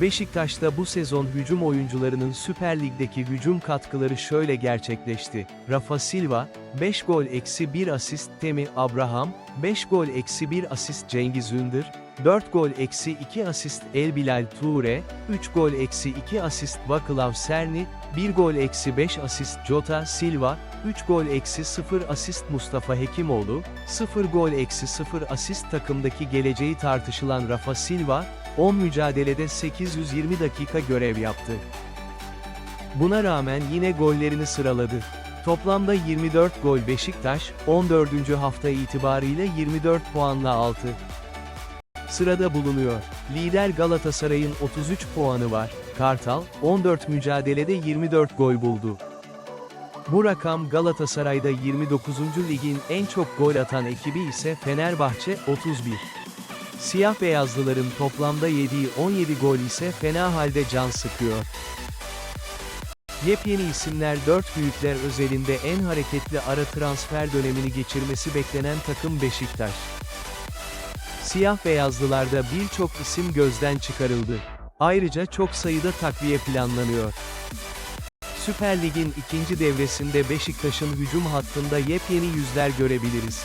Beşiktaş'ta bu sezon hücum oyuncularının Süper Lig'deki hücum katkıları şöyle gerçekleşti. Rafa Silva, 5 gol eksi 1 asist Temi Abraham, 5 gol eksi 1 asist Cengiz Ündür, 4 gol eksi 2 asist El Bilal Toure, 3 gol eksi 2 asist Vaklav Serni, 1 gol eksi 5 asist Jota Silva, 3 gol eksi 0 asist Mustafa Hekimoğlu, 0 gol eksi 0 asist takımdaki geleceği tartışılan Rafa Silva, 10 mücadelede 820 dakika görev yaptı. Buna rağmen yine gollerini sıraladı. Toplamda 24 gol Beşiktaş, 14. hafta itibariyle 24 puanla 6. Sırada bulunuyor. Lider Galatasaray'ın 33 puanı var. Kartal, 14 mücadelede 24 gol buldu. Bu rakam Galatasaray'da 29. ligin en çok gol atan ekibi ise Fenerbahçe 31. Siyah beyazlıların toplamda yediği 17 gol ise fena halde can sıkıyor. Yepyeni isimler 4 büyükler özelinde en hareketli ara transfer dönemini geçirmesi beklenen takım Beşiktaş. Siyah beyazlılarda birçok isim gözden çıkarıldı. Ayrıca çok sayıda takviye planlanıyor. Süper Lig'in ikinci devresinde Beşiktaş'ın hücum hattında yepyeni yüzler görebiliriz.